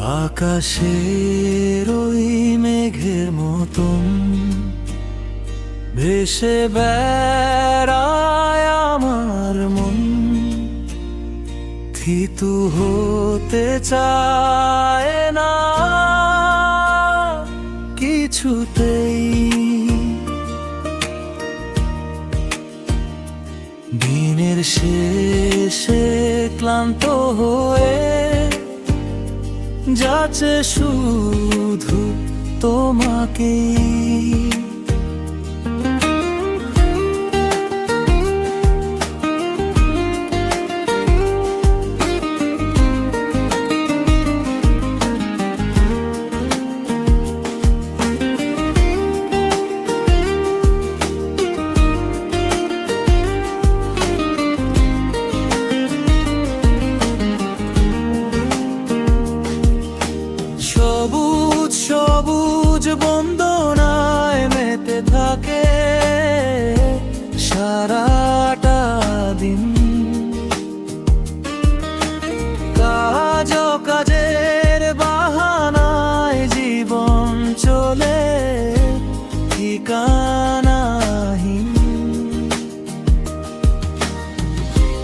আকাশের ওই মেঘের মতন ভেসে বেড়ায় আমার মন। থিতু হতে চায় না কিছুতেই। দিনের শেষে ক্লান্ত হয়ে যাচ্ছে শুধু তোমাকেই।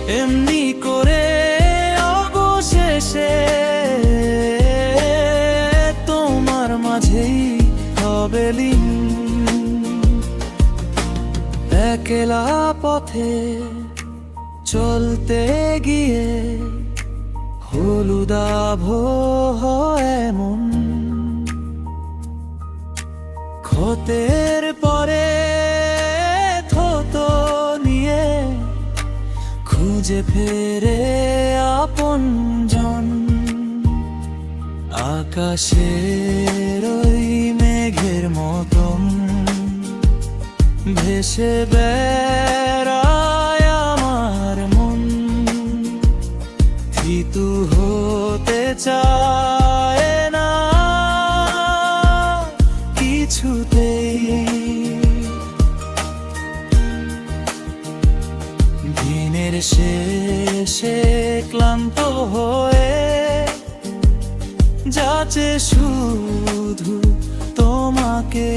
এমনি করে অবশেষে তোমার মাঝেই হবে। একলা পথে চলতে গিয়ে হলুদাভ এমন ক্ষতের খুঁজে ফেরে আপনজন আকাশের ওই মেঘের মতন ভেসে বেড়ায় আমার মন। থিতু হতে চায় না কিছুতেই। দিনের শেষে ক্লান্ত হয়ে যাচ্ছে শুধু তোমাকে